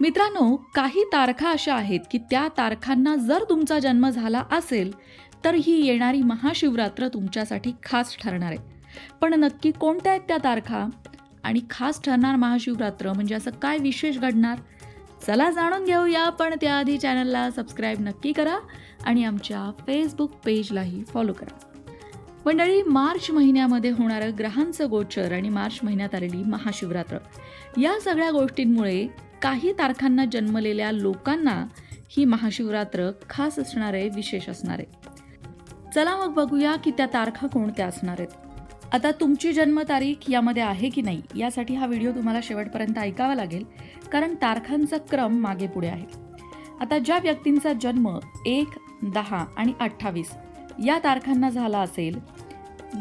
मित्रांनो काही तारखा अशा आहेत की त्या तारखांना जर तुमचा जन्म झाला असेल तर ही येणारी महाशिवरात्र तुमच्यासाठी खास ठरणार आहे. पण नक्की कोणत्या आहेत त्या तारखा? आणि खास ठरणार महाशिवरात्र म्हणजे असं काय विशेष घडणार? चला जाणून घेऊया पण त्याआधी चॅनलला सबस्क्राईब नक्की करा आणि आमच्या फेसबुक पेजलाही फॉलो करा. मंडळी मार्च महिन्यामध्ये होणारं ग्रहांचं गोचर आणि मार्च महिन्यात आलेली महाशिवरात्र. या सगळ्या गोष्टींमुळे काही तारखांना जन्मलेल्या लोकांना ही महाशिवरात्र खास असणार आहे विशेष असणार. आहे चला मग बघूया की त्या तारखा कोणत्या असणार आहेत. आता तुमची जन्मतारीख यामध्ये आहे की नाही यासाठी हा व्हिडिओ तुम्हाला शेवटपर्यंत ऐकावा लागेल कारण तारखांचा क्रम मागे पुढे आहे. आता ज्या व्यक्तींचा जन्म एक दहा आणि अठ्ठावीस या तारखांना झाला असेल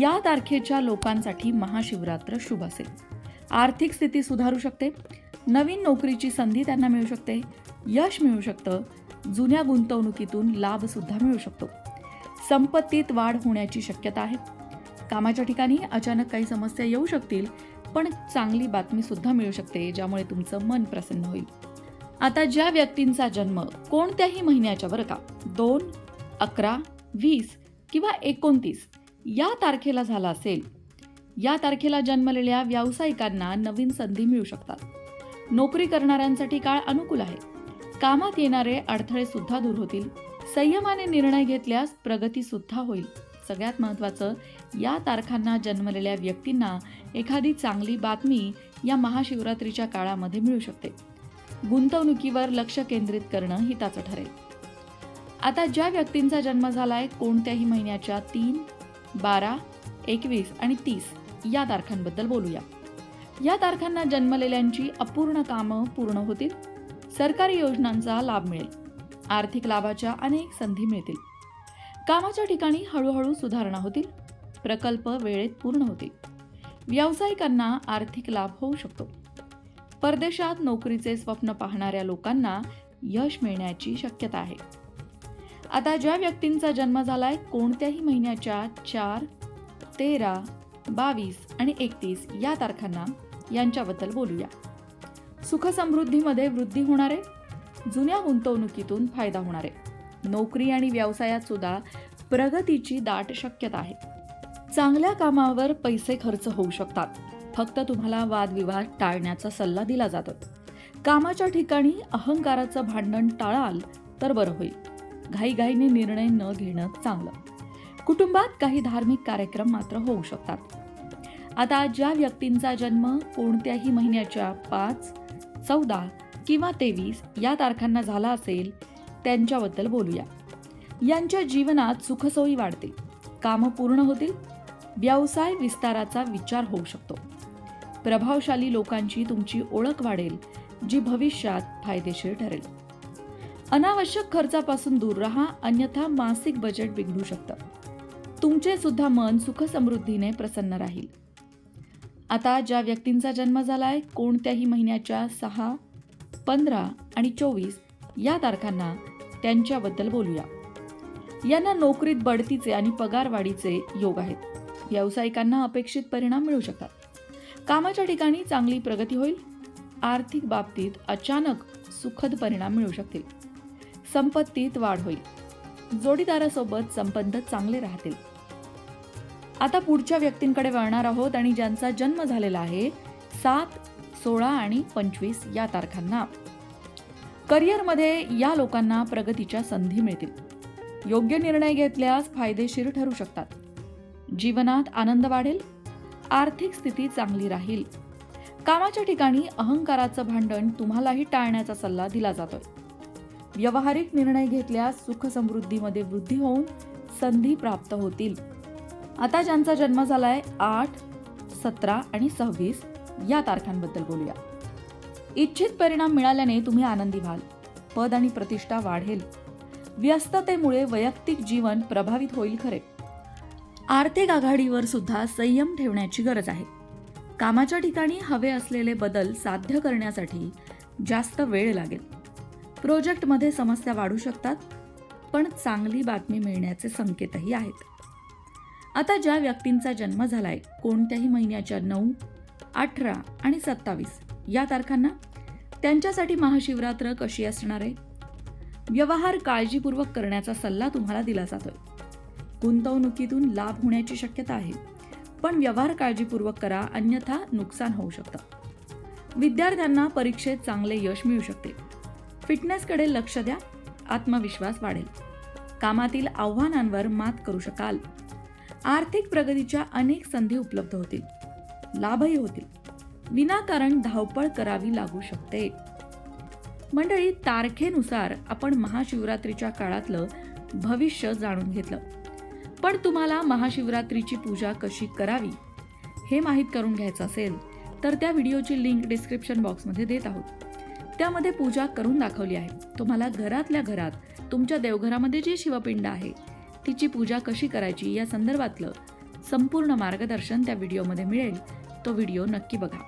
या तारखेच्या लोकांसाठी महाशिवरात्र शुभ असेल. आर्थिक स्थिती सुधारू शकते नवीन नोकरीची संधी त्यांना मिळू शकते. यश मिळू शकतं. जुन्या गुंतवणुकीतून लाभसुद्धा मिळू शकतो. संपत्तीत वाढ होण्याची शक्यता आहे. कामाच्या ठिकाणी अचानक काही समस्या येऊ शकतील पण चांगली बातमीसुद्धा मिळू शकते ज्यामुळे तुमचं मन प्रसन्न होईल. आता ज्या व्यक्तींचा जन्म कोणत्याही महिन्याच्या बरं का दोन अकरा वीस किंवा एकोणतीस या तारखेला झाला असेल या तारखेला जन्मलेल्या व्यावसायिकांना नवीन संधी मिळू शकतात. नोकरी करणाऱ्यांसाठी काळ अनुकूल आहे. कामात येणारे अडथळे सुद्धा दूर होतील. संयमाने निर्णय घेतल्यास प्रगती सुद्धा होईल. सगळ्यात महत्त्वाचं या तारखांना जन्मलेल्या व्यक्तींना एखादी चांगली बातमी या महाशिवरात्रीच्या काळामध्ये मिळू शकते. गुंतवणुकीवर लक्ष केंद्रित करणं हिताचं ठरेल. आता ज्या व्यक्तींचा जन्म झालाय कोणत्याही महिन्याच्या तीन बारा एकवीस आणि तीस या तारखांबद्दल बोलूया. या तारखांना जन्मलेल्यांची अपूर्ण कामं पूर्ण होतील. सरकारी योजनांचा लाभ मिळेल. आर्थिक लाभाच्या अनेक संधी मिळतील. कामाच्या ठिकाणी हळूहळू सुधारणा होतील. प्रकल्प वेळेत पूर्ण होतील. व्यावसायिकांना आर्थिक लाभ होऊ शकतो. परदेशात नोकरीचे स्वप्न पाहणाऱ्या लोकांना यश मिळण्याची शक्यता आहे. आता ज्या व्यक्तींचा जन्म झालाय कोणत्याही महिन्याच्या चार तेरा बावीस आणि एकतीस या तारखांना यांच्याबद्दल बोलूया. सुखसमृद्धीमध्ये वृद्धी होणारे जुन्या गुंतवणुकीतून फायदा होणारे नोकरी आणि व्यवसायात सुद्धा प्रगतीची दाट शक्यता आहे. चांगल्या कामावर पैसे खर्च होऊ शकतात. फक्त तुम्हाला वादविवाद टाळण्याचा सल्ला दिला जातो. कामाच्या ठिकाणी अहंकाराचं भांडण टाळाल तर बरं होईल. घाईघाईने निर्णय न घेणं चांगलं. कुटुंबात काही धार्मिक कार्यक्रम मात्र होऊ शकतात. आता ज्या व्यक्तींचा जन्म कोणत्याही महिन्याच्या पाच चौदा किंवा तेवीस या तारखांना झाला असेल त्यांच्याबद्दल बोलूया. यांच्या जीवनात सुखसोयी वाढतील कामं पूर्ण होतील. व्यवसाय विस्ताराचा विचार होऊ शकतो. प्रभावशाली लोकांची तुमची ओळख वाढेल जी भविष्यात फायदेशीर ठरेल. अनावश्यक खर्चापासून दूर राहा अन्यथा मासिक बजेट बिघडू शकतं. तुमचे सुद्धा मन सुखसमृद्धीने प्रसन्न राहील. आता ज्या व्यक्तींचा जन्म झालाय कोणत्याही महिन्याच्या सहा पंधरा आणि चोवीस या तारखांना त्यांच्याबद्दल बोलूया. यांना नोकरीत बढतीचे आणि पगारवाढीचे योग आहेत. व्यावसायिकांना अपेक्षित परिणाम मिळू शकतात. कामाच्या ठिकाणी चांगली प्रगती होईल. आर्थिक बाबतीत अचानक सुखद परिणाम मिळू शकतील. संपत्तीत वाढ होईल. जोडीदारासोबत संबंध चांगले राहतील. आता पुढच्या व्यक्तींकडे वळणार आहोत आणि ज्यांचा जन्म झालेला आहे सात सोळा आणि पंचवीस या तारखांना. करिअरमध्ये या लोकांना प्रगतीच्या संधी मिळतील. योग्य निर्णय घेतल्यास फायदेशीर ठरू शकतात. जीवनात आनंद वाढेल. आर्थिक स्थिती चांगली राहील. कामाच्या ठिकाणी अहंकाराचं भांडण तुम्हालाही टाळण्याचा सल्ला दिला जातोय. व्यावहारिक निर्णय घेतल्यास सुखसमृद्धीमध्ये वृद्धी होऊन संधी प्राप्त होतील. आता ज्यांचा जन्म झालाय आठ सतरा आणि सव्वीस या तारखांबद्दल बोलूया. इच्छित परिणाम मिळाल्याने तुम्ही आनंदी व्हाल. पद आणि प्रतिष्ठा वाढेल. व्यस्ततेमुळे वैयक्तिक जीवन प्रभावित होईल खरे. आर्थिक आघाडीवर सुद्धा संयम ठेवण्याची गरज आहे. कामाच्या ठिकाणी हवे असलेले बदल साध्य करण्यासाठी जास्त वेळ लागेल. प्रोजेक्टमध्ये समस्या वाढू शकतात पण चांगली बातमी मिळण्याचे संकेतही आहेत. आता ज्या व्यक्तींचा जन्म झालाय कोणत्याही महिन्याच्या नऊ अठरा आणि सत्तावीस या तारखांना त्यांच्यासाठी महाशिवरात्र कशी असणार आहे? व्यवहार काळजीपूर्वक करण्याचा सल्ला तुम्हाला दिला जातोय. गुंतवणुकीतून लाभ होण्याची शक्यता आहे पण व्यवहार काळजीपूर्वक करा अन्यथा नुकसान होऊ शकतं. विद्यार्थ्यांना परीक्षेत चांगले यश मिळू शकते. फिटनेसकडे लक्ष द्या आत्मविश्वास वाढेल. कामातील आव्हानांवर मात करू शकाल. आर्थिक प्रगतीच्या अनेक संधी उपलब्ध होतील. लाभही होतील. विनाकारण धावपळ करावी लागू शकते. मंडळी तारखेनुसार आपण महाशिवरात्रीच्या काळातलं भविष्य जाणून घेतलं. पण तुम्हाला महाशिवरात्रीची पूजा कशी करावी हे माहीत करून घ्यायचं असेल तर त्या व्हिडिओची लिंक डिस्क्रिप्शन बॉक्समध्ये देत आहोत. त्यामध्ये पूजा करून दाखवली आहे. तुम्हाला घरातल्या घरात तुमच्या देवघरामध्ये जी शिवपिंड आहे तिची पूजा कशी करायची या संदर्भातलं संपूर्ण मार्गदर्शन त्या व्हिडिओमध्ये मिळेल. तो व्हिडिओ नक्की बघा.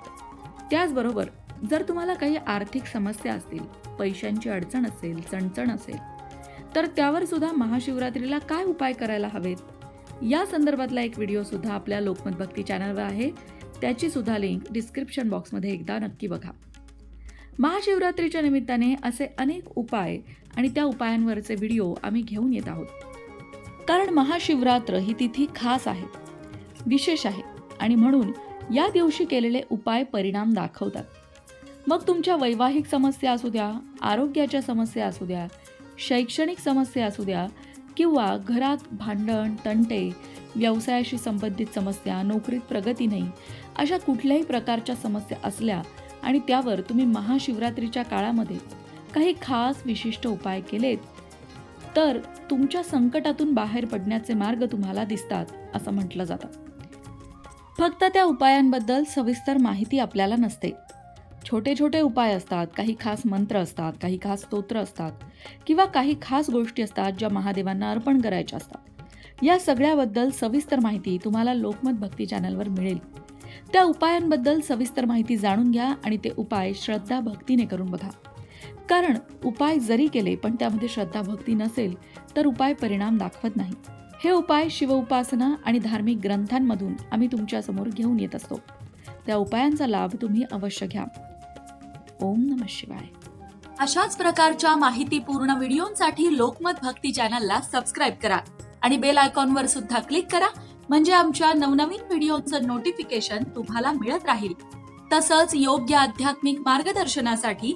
त्याचबरोबर जर तुम्हाला काही आर्थिक समस्या असतील पैशांची अडचण असेल चणचण असेल तर त्यावर सुद्धा महाशिवरात्रीला काय उपाय करायला हवेत? या संदर्भातला एक व्हिडिओ सुद्धा आपल्या लोकमत भक्ती चॅनलवर आहे. त्याची सुद्धा लिंक डिस्क्रिप्शन बॉक्समध्ये एकदा नक्की बघा. महाशिवरात्रीच्या निमित्ताने असे अनेक उपाय आणि त्या उपायांवरचे व्हिडिओ आम्ही घेऊन येत आहोत. कारण महाशिवरात्र ही तिथी खास आहे विशेष आहे आणि म्हणून या दिवशी केलेले उपाय परिणाम दाखवतात. मग तुमच्या वैवाहिक समस्या असू द्या आरोग्याच्या समस्या असू द्या शैक्षणिक समस्या असू द्या किंवा घरात भांडण तंटे व्यवसायाशी संबंधित समस्या नोकरीत प्रगती नाही अशा कुठल्याही प्रकारच्या समस्या असल्या आणि त्यावर तुम्ही महाशिवरात्रीच्या काळामध्ये काही खास विशिष्ट उपाय केलेत तर तुमच्या संकटातून बाहेर पडण्याचे मार्ग तुम्हाला दिसतात असं म्हटलं जातं. फक्त त्या उपायांबद्दल सविस्तर माहिती आपल्याला नसते. छोटे छोटे उपाय असतात काही खास मंत्र असतात काही खास स्तोत्र असतात किंवा काही खास गोष्टी असतात ज्या महादेवांना अर्पण करायच्या असतात. या सगळ्याबद्दल सविस्तर माहिती तुम्हाला लोकमत भक्ती चॅनलवर मिळेल. त्या उपायांबद्दल सविस्तर माहिती जाणून घ्या आणि ते उपाय श्रद्धा भक्तीने करून बघा. कारण उपाय जरी केले पण त्यामध्ये श्रद्धा भक्ती नसेल तर उपाय परिणाम दाखवत नाही. हे उपाय शिवउपासना आणि धार्मिक ग्रंथांमधून आम्ही तुमच्यासमोर घेऊन येत असतो. त्या उपायांचा लाभ तुम्ही अवश्य घ्या. ओम नम शिवाय. अशाच प्रकारच्या माहितीपूर्ण व्हिडिओंसाठी लोकमत भक्ती चॅनलला सबस्क्राईब करा आणि बेल आयकॉनवर सुद्धा क्लिक करा म्हणजे आमच्या नवनवीन व्हिडिओचं नोटिफिकेशन तुम्हाला मिळत राहील. तसंच योग्य आध्यात्मिक मार्गदर्शनासाठी